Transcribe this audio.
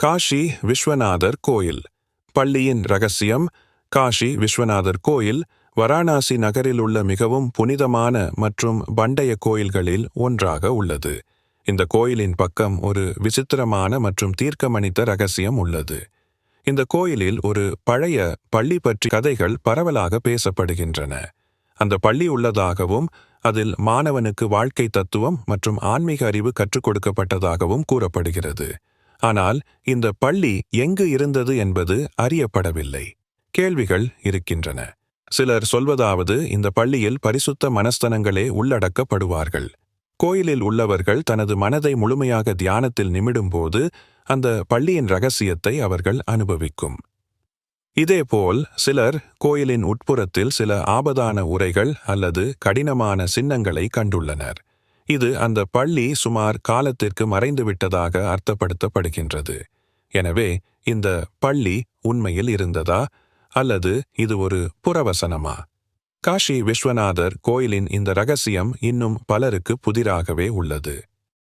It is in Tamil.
காஷி விஸ்வநாதர் கோயில். பள்ளியின் ரகசியம் காஷி விஸ்வநாதர் கோயில் வாரணாசி நகரில் உள்ள மிகவும் புனிதமான மற்றும் பண்டைய கோயில்களில் ஒன்றாக உள்ளது. இந்த கோயிலின் பக்கம் ஒரு விசித்திரமான மற்றும் தீர்க்கமணித்த ரகசியம் உள்ளது. இந்த கோயிலில் ஒரு பழைய பள்ளி பற்றி கதைகள் பரவலாக பேசப்படுகின்றன. அந்த பள்ளி உள்ளதாகவும் அதில் மாணவனுக்கு வாழ்க்கை தத்துவம் மற்றும் ஆன்மீக அறிவு கற்றுக் கொடுக்கப்பட்டதாகவும் கூறப்படுகிறது. ஆனால் இந்த பள்ளி எங்கு இருந்தது என்பது அறியப்படவில்லை. கேள்விகள் இருக்கின்றன. சிலர் சொல்வதாவது இந்த பள்ளியில் பரிசுத்த மனஸ்தனங்களே உள்ளடக்கப்படுவார்கள். கோயிலில் உள்ளவர்கள் தனது மனதை முழுமையாக தியானத்தில் நிமிடும்போது அந்த பள்ளியின் ரகசியத்தை அவர்கள் அனுபவிக்கும். இதேபோல் சிலர் கோயிலின் உட்புறத்தில் சில ஆபதான உரைகள் அல்லது கடினமான சின்னங்களை கண்டுள்ளனர். இது அந்த பள்ளி சுமார் காலத்திற்கு மறைந்துவிட்டதாக அர்த்தப்படுத்தப்படுகின்றது. எனவே இந்த பள்ளி உண்மையில் இருந்ததா? அல்லது இது ஒரு புறவசனமா? காஷி விஸ்வநாதர் கோயிலின் இந்த ரகசியம் இன்னும் பலருக்கு புதிராகவே உள்ளது.